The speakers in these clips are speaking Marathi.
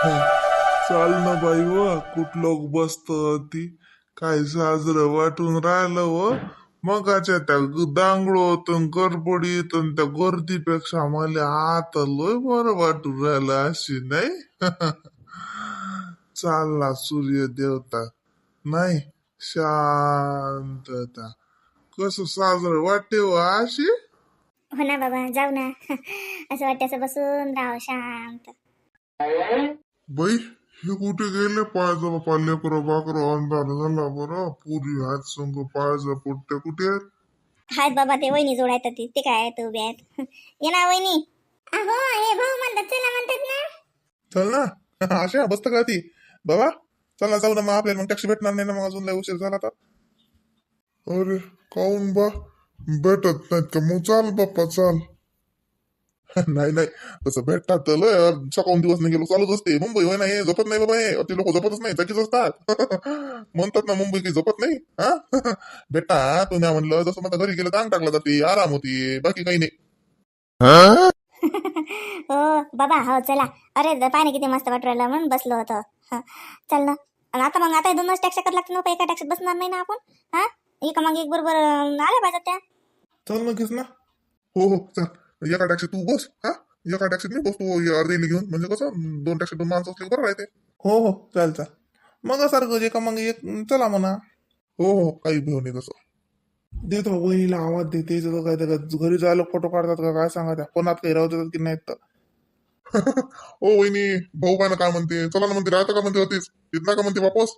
चाल ना बाई व कुठलं बसत ती. काय साजरं वाटून राहिलं व. मगाच्या त्या दांगडोत गडबडीत अन त्या गर्दीपेक्षा मला आता लय बरं वाटून राहिलं अशी नाही? चालला सूर्य देवता नाही शांतता. कसं साजरं वाटते व अशी? हो ना बाबा जाऊ ना. असं वाटतं असं बसून राव शांत. बाई हे कुठे गेले? पायजा बापा लेकर बाकर अंधार झाला बरं. पुरी हात संग पायजा पोट्या कुठे आहेत? हात बाबा ते वहिनी जोडायत ते. ते काय आहेत उभे आहेत. ये ना वहिनी. अहो हे भाऊ म्हणतात चला म्हणतात ना. चल ना. अशा बसत का ती बाबा चल ना जाऊ ना मग आपल्याला. मग टॅक्सी भेटणार नाही ना मग अजून लय उशीर झाला तर अरे काऊन बा? भेटत नाहीत का? मग चाल बाप्पा चाल. नाही नाही तसं भेटतात तर लय सकाळून दिवस नाही गेलो चालूच असते मुंबई होय नाही झोपत नाही बाबा हे ते लोक झोपतच नाही जागीच असतात म्हणतात ना मुंबई काही झोपत नाही हा बेटा तुम्ही म्हणलं जसं माझ्या घरी गेलं अंग टाकला जाते आराम होती बाकी काही नाही हो बाबा हो चला अरे पाणी किती मस्त वाटू राहिलं म्हणून बसलो होतो हं, चल ना आणि आता मग आता दोनच टॅक्सी करावं लागते ना एका टॅक्सीत बसणार नाही ना आपण हा एका मग एक बरोबर आल्या पाहिजेत त्या चल नक्कीच ना हो हो चल एका टॅक्सी तू बस हा? एका टॅक्सीत मी बसतो. अर्धी घेऊन. म्हणजे कसं दोन टॅक्सी दोन माणसं असली की बरं राहते. हो हो चाल चाल मग सारखं एका मग एक चला म्हणा. हो हो काही घेऊन ये तसं. देतो वहिनीला आवाज देते काय घरी जायला फोटो काढतात का काय सांगा त्या? कोणात काही राहू देतात की नाही तर? ओ वहिनी भाऊ बायना काय म्हणते? चला ना म्हणते राहतं का म्हणते होतीस इथना का म्हणते वापस?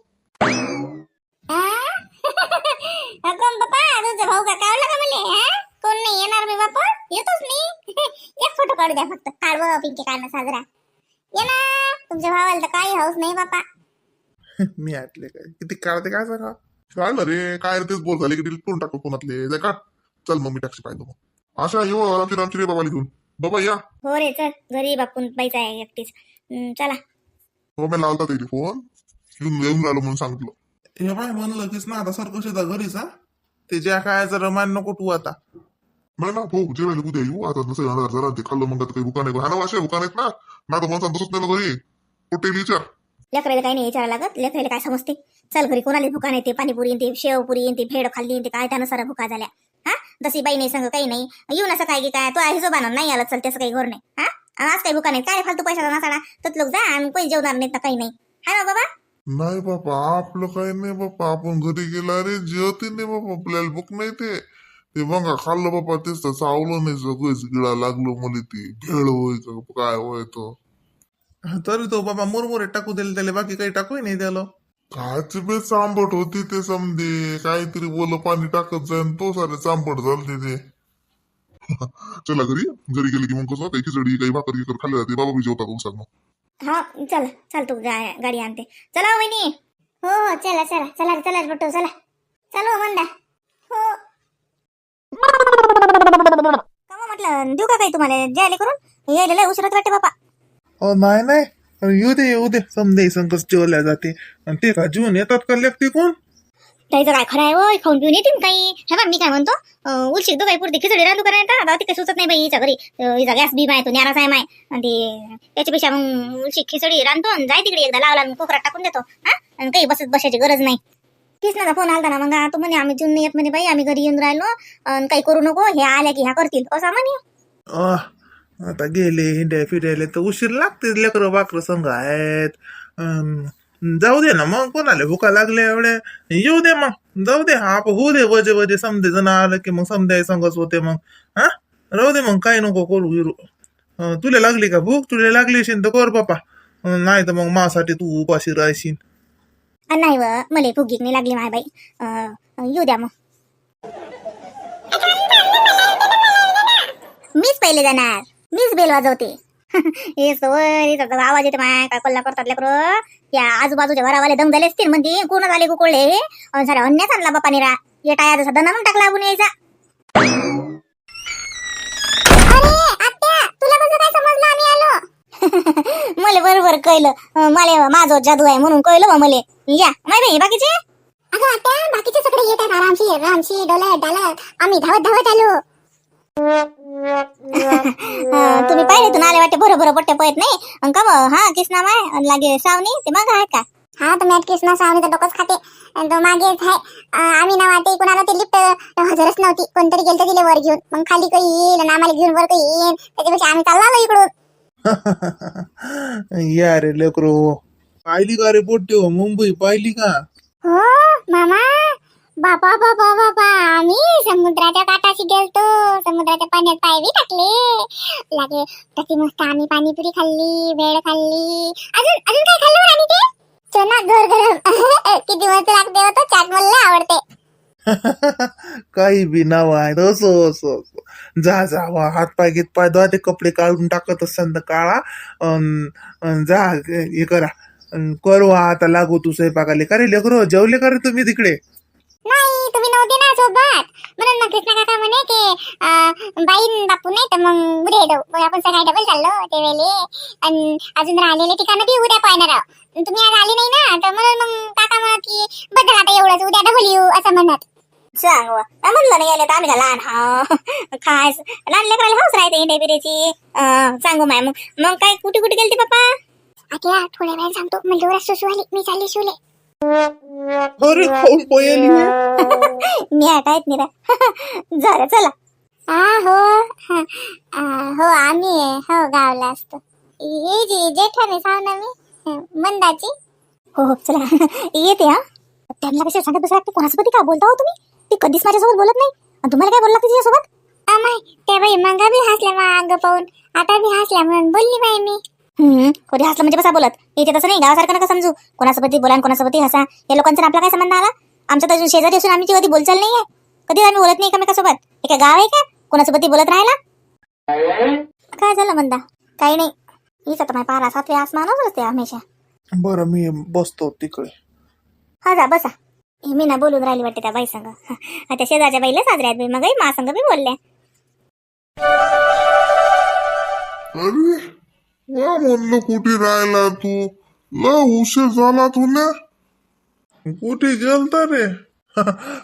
अगं बापा तुझा भाऊ का? कावला का म्हणले हा? कोण नाही येणार मी बापा येतोच मी. एक फोटो काढू द्या फक्त. काढव पिंके काढणं साजरा. ये ना तुमच्या भावाला तर काही हौस नाही बापा. मी ऐकले काय? किती काढते काय सांगा? काढलं रे. काय रे तेच बोल झाले की डिलीट करून टाकतो फोनातले. जाय का चल मग मी टॅक्सी पाहिजे मग. आशा येऊ आमची आमची रे बाबाली घेऊन. बाबा या. हो रे चल. घरी बापून. बाईचा आहे एकटीच. चला. हो मी लावता त्याची फोन. येऊन येऊन राहिलो म्हणून सांगितलं. हे बाय म्हणलं कीच ना आता सर कसे घरीच हा. ते ज्या काय जरा मान नको तू आता. नाही ना भाऊ जेवायला उद्या येऊ आता नसेल येणार जरा ते खाल्लं मग आता काही दुकान आहे. हा ना वाशे दुकान आहेत ना? ना तर म्हणतात तसंच नाही ना घरी? कुठे विचार? लेकराला काही नाही विचारायला लागत. लेकराला काय समजते? चल घरी कोणाला भुका नाही ते? पाणीपुरी आणि ते शेवपुरी आणि ते भेड खाल्ली आणि ते काय त्यानं सारा भुका झाल्या. हा? तशी बाई नाही सांग काही नाही. येऊन असं काय की काय? तो हिशोबानं. नाही आलं चल त्याचं काही घर नाही. हा? आणि आज काही भुका नाही काय फालतू पैशाचा नासाडा? तर लोक जा आणि कोणी जेवणार नाही तर काही नाही. हा ना बाबा? नाही बापा आपलं काही नाही बापा आपण घरी गेला रे जेवते नाही बापा आपल्याला भूक नाही ते. ते बघा खाल्लं बापा तेच तर चावलं नाही सगळंच गिळा लागलो मुली ती. भेळ होय का काय होय तो तरी तो बाबा मुरमुरे टाकू दिले त्याला बाकी काही टाकू नाही त्याला. काची बे चांबट होती ते समजे. काहीतरी बोल पाणी टाकत जाईन तो सारे चांबट झालते ते. चला घरी घरी गेली की मग कसं काही खिचडी काही भाकर गिकर खाल्ली जाते. बाबा बी जेवतात उसात मग. हा चल चल तू गा- गाडी आणते. चला हो, वहिनी. हो हो चला चला. चला चला बट्टू चला. चलो मंदा. हो. म्हटलं देऊ का काही तुम्हाला? जायला करून. यायला उशिरात वाटते बापा. अ नाही नाही. येऊ दे येऊ दे. समजे संकस जेवल्या जाते. आणि ते का जेवण येतात का लेखते कोण? त्याचं काय खरं आहे होय खाऊन पिऊन येतील काही. हे बघ मी काय म्हणतो उलशी दो काही पुरते खिचडी रांधू करायला आता ती काही सुचत नाही बाई हिच्या घरी. हिचा गॅस बी माय तो न्याराच आहे माय. आणि ते त्याच्यापेक्षा मग उलशी खिचडी रांधतो आणि जाय तिकडे एकदा लावला कोकरात टाकून देतो. हा? आणि काही बसत बसायची गरज नाही. कृष्णाचा फोन आलता ना मग? तू म्हणे आम्ही जून येत म्हणे बाई आम्ही घरी येऊन राहिलो. आणि काही करू नको हे आल्या की ह्या करतील. असा म्हणे. अह, आता गेले हिंड्या फिरायला तर उशीर लागते लेकरं बाकर संघ आहेत. अं जाऊ दे ना मग कोणाला भुका लागल्या एवढ्या? येऊ दे मग जाऊ दे आप होऊ दे वजे वजे समजे जण आलं की मग समजाय संघच होते मग. हा? राहू दे मग काय नको करू गिरू अं, तुला लागली का भूक? तुला लागली असेल तर कर बापा. अं, नाही तर मग मासाठी तू उपाशी राहशील. नाही व मले फुगीक नाही लागली माय बाई. अं, येऊ द्या मग. मीच पहिले जाणार. मीच बेल वाजवते. हे सोय आवाज येते माय काय कल्ला करतात लेकर या आजूबाजूच्या घरावाले दम झाले असतील म्हणजे कोण झाले कुकोळले अन सारा अन्याच आणला बापा निरा ये टाया जसा दना म्हणून टाकला आपण यायचा. मला बरोबर कळलं. मला माझं जादू आहे म्हणून कळलं बा मले. या माय बाई बाकीचे? अगं आता बाकीचे सगळे येतात. आरामशी रामशी डोलत डालत. आम्ही धावत धावत आलो. तुम्ही पहिले तुन आले वाटते बरं बरं पट्टे पळत नाही? का हा किस नाव आहे अन लागे सावनी ते मग आहे का? हा तर मॅट कृष्णा सावनी तर डोकंच खाते. तो मागेच आहे. आम्ही ना वाटे कोणाला ते लिफ्ट हजरच नव्हती. कोणतरी गेलं तिले वर घेऊन. मग खाली काही येईल आणि आम्हाला घेऊन वर काही येईल त्याच्यापेक्षा आम्ही चाललो आलो इकडून. या रे लेकरो. पाहिली का रे पोट्टे हो मुंबई पाहिली का? हो मामा. बाबा बाबा बाबा आम्ही समुद्राच्या काठाशी गेलतो. समुद्राच्या पाण्यात पाय बी टाकले. लागे तशी मस्त आम्ही पाणीपुरी खाल्ली भेळ खाल्ली. अजून अजून काय खाल्लं आणि ते? चना घर गरम किती मस्त लागते होतं चाट मला आवडते. काही बी नाव आहेत. असं असं असं. जा जा वा हात पाय घेत पाय धुवा ते कपडे काढून टाकत असताना काळा. अन जा हे करा. अन करू आता लागू तू स्वयंपाकाले. का रे लेकरो जेवले का रे तुम्ही तिकडे? नाही तुम्ही नव्हते ना सोबत. म्हणून मग कृष्णा काका म्हणे की अं, बाई न बापू नाही तर मग उद्या येतो मग आपण सकाळी डबल चाललो ते वेळे. आणि अजून राहिलेले ठिकाणं बी उद्या पाहणार आहोत. तुम्ही आज आले नाही ना तर म्हणून मग काका म्हणत की बदल आता एवढंच उद्या डबल येऊ असं म्हणत. आ, म्हणलं नाही गेले तर आम्ही का लहान हा खास. लहान लेकराला हौस राहते इंडे बिरेची अं, सांगू माय मग. मग काय कुठे कुठे गेलते पप्पा? आता थोड्या वेळ सांगतो म्हणजे सुसू आली मी चालली शिवले अरे खाऊन पोयली मी हटायत निरा. झालं चला. हा हो. हा, आ, हो आम्ही हो गावला असतो. ये जी जेठाने सांग ना मी? हं, मंदाची. हो हो चला. येते हा. त्यांना कशा सांगत बसला लागते? कोणासोबत का? बोलता हो तुम्ही? ती कधीच माझ्यासोबत बोलत नाही. आणि तुम्हाला काय बोलला लागते तिच्यासोबत? अमाय त्या बाई मंगा बी हसल्या मा अंग पाहून. आता बी हसल्या म्हणून बोलली बाई मी. हम्म कोणी हसलं म्हणजे कसा बोलत. इथे तसं नाही गावासारखं नका समजू. कोणासोबत बोला आणि कोणासोबत हसा. या लोकांचा आपला काय संबंध आला? आमच्या तर अजून शेजारी असून आमची कधी बोलचाल नाही आहे कधी आम्ही बोलत नाही एकमेकासोबत. हे काय गाव आहे का? कोणासोबत बोलत राहिला काय झालं म्हणता काही नाही. हीच आता माझ्या पारा सातवे आसमानच असते हमेशा. बरं मी बसतो तिकडे. हा जा बसा. मी ना बोलून राहिली वाटते त्या बाई संग. त्या शेजारच्या बाईला साजऱ्या आहेत बाई. मग मा संग बी बोलल्या. अरे वा म्हणलं कुठे राहिला तू? ल उशीर झाला तुला. कुठे गेलता रे?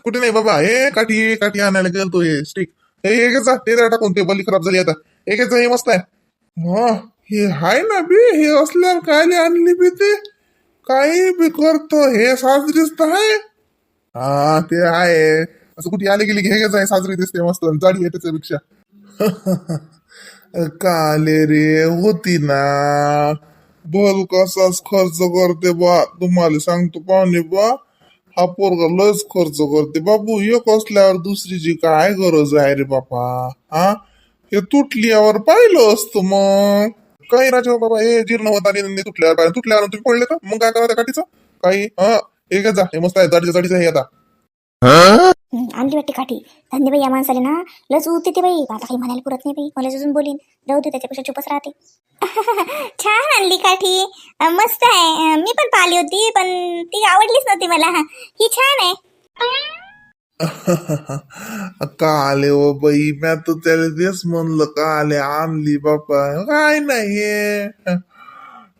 कुठे नाही बाबा हे काठी हे काठी आणायला गेलतो हे स्टिक हे हे जा ते टाकून ते बली खराब झाली आता. एकच हे मस्त आहे. हा हे हाय ना बी हे असल्यावर काय आणली बी ते? काही बी करतो हे साजरीच तर आहे. हा ते आहे. असं कुठे आले गेली घे घे जाय साजरी दिसते मस्त जाडी आहे त्याच्यापेक्षा काले रे होती ना. बोल कसाच खर्च करते बा. तुम्हाला सांगतो पाहुणे बा हा पोरगा लस खर्च करते. बाबू एक असल्यावर दुसरीची काय गरज आहे रे बापा? हा? हे तुटल्यावर पाहिलं असतं मग. काही राजा बाबा हे जीर्ण होत आली तुटल्यावर पाहिलं. तुटल्यावर तुम्ही पडले का? मग काय करा त्या काठीचं? काही हा? हे काय जा. हे मस्त आहे. जाडीच्या जाडीचं हे आता. हं, आणली वाटते काठी. धन्य बाई या माणसाला ना लस उठते ते बाई. आता काही म्हणायला पुरत नाही बाई. मला अजून बोलीन. जाऊ दे त्याच्यापेक्षा चुपच राहते. छान आणली काठी. अं, मस्त आहे. अं, मी पण पाहिली होती पण ती आवडलीच नव्हती मला. ही छान आहे. का आले ओ बाई? म्या तर त्याला तेच म्हणलं का आले? आणली बापा. काय नाही हे.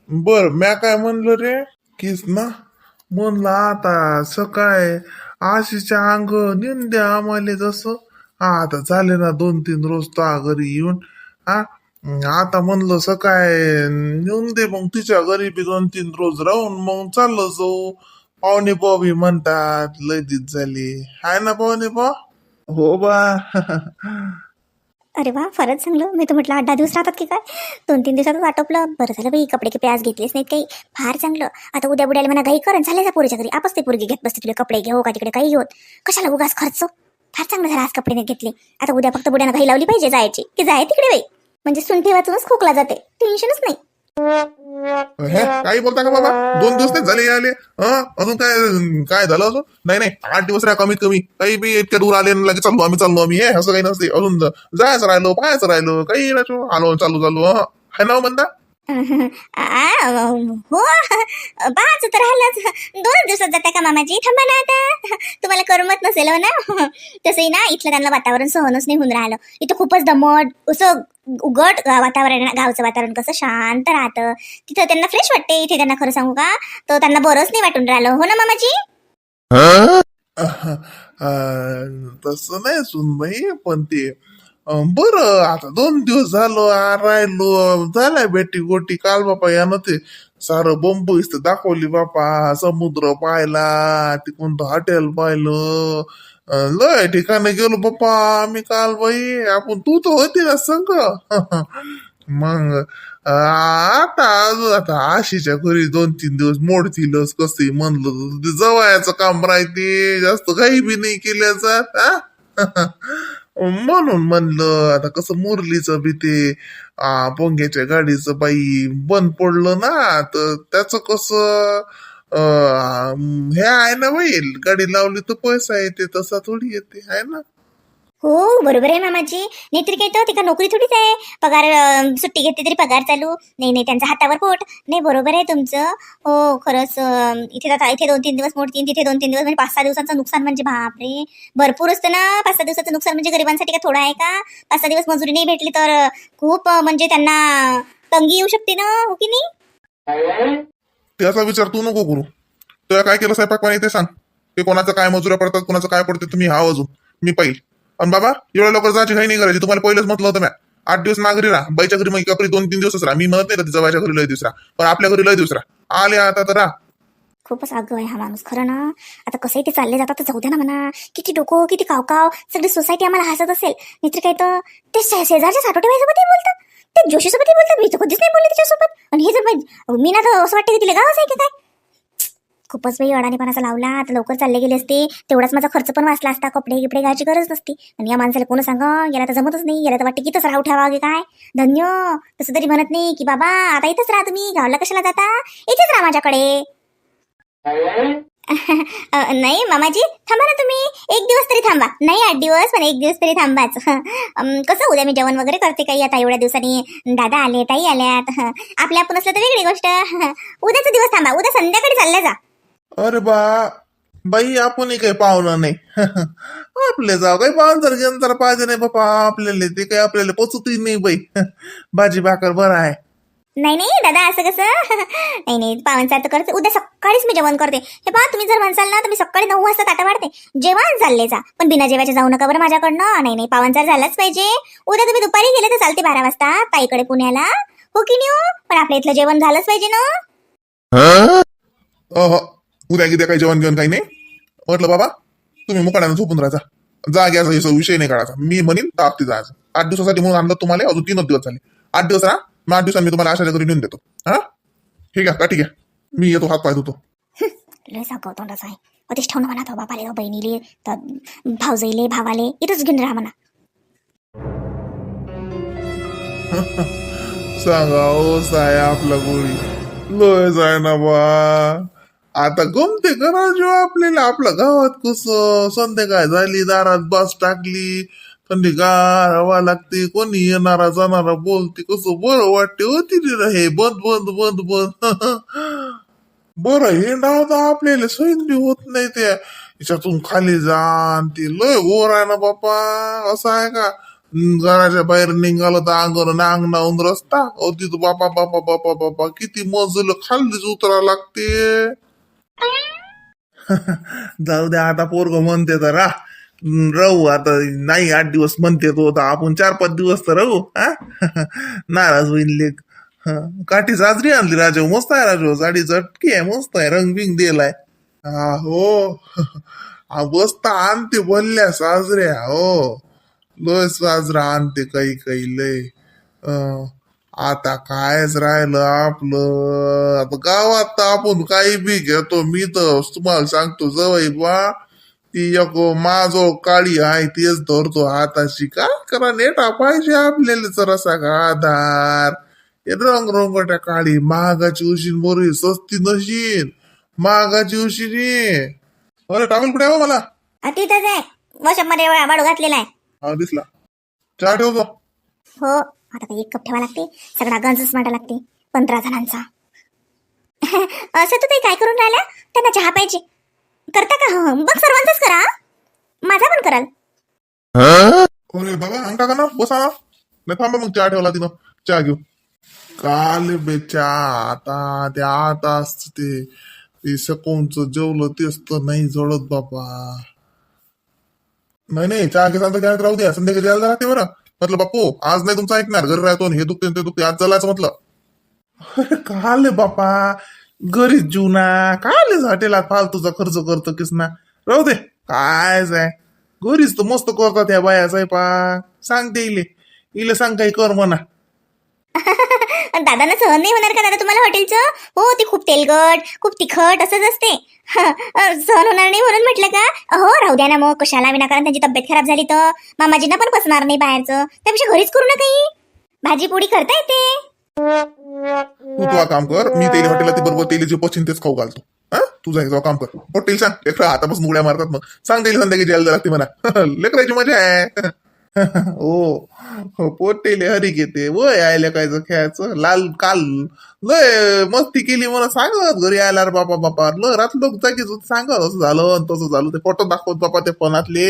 बर म्या काय म्हणलं रे? किस ना? म्हणलं आता सकाळ आशीच्या अंग नेऊन द्या आम्हाला जसं. हा आता झाले ना दोन तीन रोज तो घरी येऊन. हा आता म्हणलं सकाळ नेऊन दे मग तिच्या घरी बी दोन तीन रोज राहून मग चाललं जाऊ. पाहुणे बी म्हणतात लय दिस झाली. हाय ना पाहुणे बा हो बा. अरे वा फारच चांगलं मी तर म्हटलं आठ दहा दिवस राहतात की काय? दोन तीन दिवसातच आटोपलं. बरं झालं बाई कपडे की आज घेतलेच नाहीत काही. फार चांगलं. आता उद्या बुड्याला म्हणा घाई करून चालायचा पोरीच्या घरी. आपच ते पोरगी घेत बसते तुला कपडे घेऊ हो का तिकडे काही घेऊन. कशाला उगाच खर्च? फार चांगलं झालं आज कपडे नाही घेतले. आता उद्या फक्त बुड्यानं घाई लावली पाहिजे जायची. की जाय तिकडे बाई. म्हणजे सुनठी वाचूनच खोकला जाते. टेन्शनच नाही. हे काही बोलता का बाबा? दोन दिवस नाही झाले आले अजून काय काय झालं अजून? नाही नाही आठ दिवस राहा कमीत कमी. काही बी इतक्या दूर आले लगेच चाललो आम्ही चाललो आम्ही. हे असं काही नसते. अजून जायचं राहिलो पाहायचं राहिलो काही राहिलो आलो चालू चालू. हा हाय ना हो म्हणता हो पाच तर राहिलंच दोनच दिवसात जाता का मामाजी? थांबा ना आता. तुम्हाला करमत नसेल हो ना? तसंही ना इथलं त्यांना वातावरण सहनच नाही होऊन राहिलं. इथं खूपच दमट असं गा- वातावरण गावचं वातावरण कसं शांत राहतं. तिथं त्यांना फ्रेश वाटते इथे त्यांना खरं सांगू का? तर त्यांना बरंच नाही वाटून राहिलं. हो ना मामाजी? अं, तसं नाही सुनबाई पण ते बरं आता दोन दिवस झालो आ, राहिलो झालाय बेटी गोटी. काल बापा यानं ते सारं बंबईच दाखवली बापा समुद्र पाहिला कोणतं हॉटेल पाहिलं. लय ठिकाणी गेलो बाप्पा आम्ही काल बाई आपण तू तर होती ना संग. मग आता अजून आता आशीच्या घरी दोन तीन दिवस मोडतीलच कसं म्हणलं ते जवळचं काम राहते जास्त काही बी नाही केल्या जात म्हणून म्हणलं आता कसं मुरलीचं बी ते पोंग्याच्या गाडीचं बाई बंद पडलं ना तर त्याचं कसं हे आहे ना बाई गाडी लावली तर पैसा येते तसा थोडी येते आहे ना? हो बरोबर आहे मामाजी. नाहीतरी काय तर तिका नोकरी थोडीच आहे. पगार अं, सुट्टी घेतली तरी पगार चालू. नाही नाही त्यांचा हातावर पोट. नाही बरोबर आहे तुमचं. हो खरंच अं, इथे आता इथे दोन तीन दिवस मोडतीन तिथे दोन तीन दिवस म्हणजे पाच सहा दिवसाचं नुकसान म्हणजे बापरे. भरपूर असतं ना पाच सहा दिवसाचं नुकसान म्हणजे गरिबांसाठी का थोडं आहे का? पाच सहा दिवस मजुरी नाही भेटली तर अं, खूप अं, म्हणजे त्यांना तंगी येऊ शकते ना हो की नाही? त्याचा विचार तू नको करू. तुला काय केलं स्वयंपाक पाणी ते सांग. ते कोणाचं काय मजुऱ्या पडतात कोणाचं काय पडते तुम्ही हा अजून. मी पाहिजे आणि बाबा एवढ्या लवकर जायची काही नाही करायची. तुम्हाला पहिलंच म्हटलं होतं मॅ आठ दिवस माघारी राहा. बाईच्या घरी मग एका घरी दोन तीन दिवसच राहा. मी म्हणत नाही का बाईच्या घरी लय दिवस राहा. पण आपल्या घरी लय दिवस राहा. आले आता तर राहा. खूपच आग्रह आहे हा माणूस. खरं ना आता कसंही ते चालले जातात तर जाऊ द्या ना म्हणा. किती डोकं किती कावकाव. सगळी सोसायटी आम्हाला हसत असेल. नाहीतर काय तर ते शे- शेजारच्या साठोटेबाईसोबतही बोलतात ते जोशीसोबतही बोलतात मी तर कधीच नाही बोलले तिच्यासोबत. आणि हे जर मी ना असं वाटतं की तिला गावच आहे की काय? खूपच वेळी अडाणीपणाचा लावला. आता लवकर चालले गेले असते तेवढाच माझा खर्च पण वाचला असता. कपडे गिपडे घ्यायची गरज नसती. आणि या माणसाला कोण सांग? याला तर जमतच नाही. याला तर वाटते की तसं राहू ठेवा की काय? धन्य. तसं तरी म्हणत नाही की बाबा आता इथंच राहा तुम्ही. गावला कशाला जाता? इथेच राहा माझ्याकडे. नाही मामाजी. थांबा ना तुम्ही. एक दिवस तरी थांबा. नाही आठ दिवस पण एक दिवस तरी थांबाच. कसं उद्या मी जेवण वगैरे करते काही? आता एवढ्या दिवसांनी दादा आले ताई आल्यात. आपल्या आपण असलं तर वेगळी गोष्ट. उद्याचा दिवस थांबा. उद्या संध्याकाळी चालल्या जा. अरे बा बाई आपणही काही पाहुणं नाही. आपले जाऊ काही पाहुण जर घेऊन जरा पाहिजे नाही बापा आपल्याला ते काही आपल्याला पोचतही नाही बाई. भाजी भाकर बरं आहे. नाही नाही दादा असं कसं? नाही नाही पावनसार तर करते. उद्या सकाळीच मी जेवण करते. हे पहा तुम्ही जर म्हणसाल ना तर मी सकाळी नऊ वाजता ताटा वाढते. जेवण चालले जा. पण बिना जेवायचे जाऊ नका बरं माझ्याकडनं. नाही नाही पावनसार झालाच पाहिजे. उद्या तुम्ही दुपारी गेले तर चालते बारा वाजता ताईकडे पुण्याला. हो की नाही हो? पण आपल्या इथलं जेवण झालंच पाहिजे ना? उद्या किती काही जेवण घेऊन काही नाही. म्हटलं बाबा तुम्ही मुकाड्यानं झोपून राहायचा जा. घ्यायचा हे विषय नाही काढायचा. मी म्हणेन तापती जायचं आठ दिवसासाठी म्हणून आणलं तुम्हाला अजून तीनच दिवस झाले. आठ दिवस राहा मग आठ दिवसांनी मी तुम्हाला आशाच्या घरी नेऊन देतो. हा? ठीक आहे का ठीक आहे मी येतो हात पाय धुतो. लय सागाव तोंडाचा आहे. अतिश ठेवणं म्हणा तो बापाले बहिणीले तर भाऊजाईले भावाले इथंच घेऊन राहा म्हणा. सांगा ओ साय आपला गोळी. लय जाय ना बा. आता गमते करा जो आपल्याला? आपल्या गावात कसं? संध्याकाळ झाली दारात बस टाकली थंडीगार हवा लागते कोणी येणारा जाणारा बोलते कसं बरं वाटते होती रे हे बंद बंद बंद बंद. बरं हे नाव तर आपल्याला सैन बी होत नाही त्या. याच्यातून खाली जान ते लय गोर आहे ना बापा. असं आहे का? घराच्या बाहेर निघालं तर अंगावर अंगणाहून रस्ता. अहो तिथं बापा बापा बापा बापा किती मजल खाल्लीच उतरा लागते. जाऊ द्या आता पोरग म्हणते तर रा राहू आता नाही आठ दिवस म्हणते तो तर आपण चार पाच दिवस तर राहू हा. नाराज होईल लेख काठी साजरी आणली राजा मस्त आहे राजा साडी चटकी आहे मस्त आहे रंगबिंग दिलाय. हा हो. मस्त आणते बोलल्या साजऱ्या हो. लय साजरा आणते काही काही लय. अं, आता कायच राहिलं आपलं? आता गावात तर आपण काही बी घेतो मी तर तुम्हाला सांगतो जवळ बा ती एक माझो काळी आहे तेच धरतो हाताशी. काय करा नेटा पाहिजे आपल्याला जरासा का आधार. हे रंग रंगट्या काळी महागाची उशीन बरी सस्ती नशीन महागाची उशिनी अरे टाकून कुठे आहे हो मला? तिथंच आहे. वॉशअपमध्ये वाढू घातलेला आहे. हा दिसला. चहा ठेवतो. हो. आता काही एक कप ठेवा लागते. सगळा गंजच मांडा लागते. पंधरा जणांचा. असं तू काही काय करून राहिल्या? त्यांना चहा पाहिजे. करता का? हो बघ सर्वांचाच करा. माझा पण कराल. अरे बाबा अंग ना? बसा ना. नाही थांबा मग चहा ठेवला तिनं चहा घेऊ. काल बे चहा. आता ते आता ते. ते सकूनच जेवलं तेच तर नाही जळत बाबा. नाही नाही चहा घेता राहू द्या. संध्याकाळी जायला राहते बरं. म्हटलं बापू आज नाही तुमचं ऐकणार. घरी राहतो हे दुखते ते दुखते. आज चालायचं म्हटलं. काले बापा? गरीब जीवना. काले हॉटेलात फालतूचा खर्च करतो किसना. राहू दे. काय जाय घरीच तर मस्त करतात या बाया साहेबा. सांगते इले. इले सांग काही कर म्हणा. दादांना सहन नाही होणार का? दादा तुम्हाला हॉटेलचं? हो ते खूप तेलकट खूप तिखट असंच असते. सहन होणार नाही म्हणून म्हटलं का? हो राहू द्या ना मग कशाला विनाकारण त्यांची तब्येत खराब झाली तर? मामाजींना पण पसणार नाही बाहेरचं. त्यापेक्षा घरीच करू ना काही? भाजी पोळी करता येते. तू काम कर मी तेल हॉटेलला ते बरोबर तेली जे पचिन तेच खाऊ घालतो. हा? तुझा काम कर. हॉटेल सांग. लेकरं हातापासून उड्या मारतात मग. सांग तेल संध्याकाळी जायला लागते म्हणा. लेकराची मजा आहे. हो पोटेले हरी घेते. वय आयल्या काय खेळायचं? लाल काल. लय मस्ती केली मला सांगत घरी आयला रे बापा बापा. ल रात लोक जागीच सांगत असं झालं तसं झालं. ते फोटो दाखवत बापा ते फोनातले.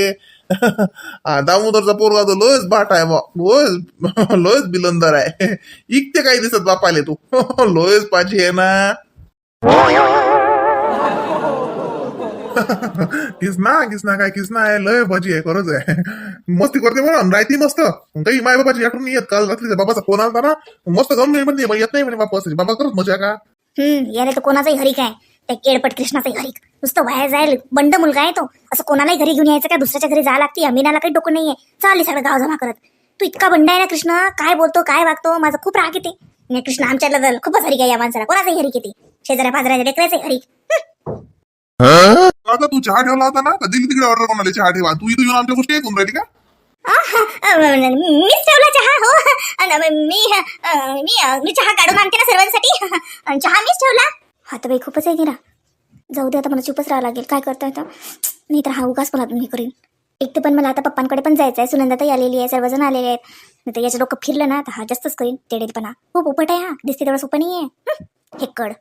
हा, दामोदरचा पोरगा तो लोयच बाट आहे बा. लोयच लोयच बिलंदर आहे. इकते काही दिसत बापाले तू. लोयच पाहिजे आहे ना. किसना किसना काय किसना आहे लय भाजी आहे खरंच आहे. मस्ती करते म्हणून राहती मस्त. काही माय बाबाची आठवण नाही येत काल रात्री बाबाचा फोन आला ना मस्त गम नाही म्हणजे येत नाही म्हणे बाबा बाबा करत मजा का? हम्म याने तर कोणाचाही हरिक आहे त्या केळपट कृष्णाचाही हरिक नुसतं बाहेर जाईल बंड मुलगा आहे तो. असं कोणालाही घरी घेऊन यायचं का दुसऱ्याच्या घरी जायला लागते अमिनाला काही डोकं नाहीये. चालली सगळं गाव जमा करत. तू इतका बंड आहे ना कृष्ण? काय बोलतो काय वागतो? माझा खूप राग येते. कृष्ण आमच्या खूपच हरिक आहे या माणसाला. कोणाचाही हरिक येते शेजाऱ्या पाजऱ्याच्या लेकराचे हरिक हं. आता तू चहा ठेवला होता ना का दिली तिकडे ऑर्डर कोणाला चहा ठेवा. तू इथं येऊन आमच्या गोष्टी ऐकून राहिली का? आहा, मीच ठेवला चहा हो. अन मी मी मी चहा काढून आणते ना सर्वांसाठी. अन चहा मीच ठेवला. हा तर बाई खूपच आहे निरा. जाऊ दे आता मला चुपच राहावं लागेल. काय करता आता? नाही तर हा उगाच मला मी करीन. एक तर पण मला आता पप्पांकडे पण जायचं आहे सुनंदा सुनंदाताई आलेली आहे सर्वजण आलेले आहेत. नाही तर याचं डोकं फिरलं ना तर हा जास्तच करीन. तेडेलपणा खूप उपट आहे हा. दिसते तेवढा सोपं नाही आहे हे कड.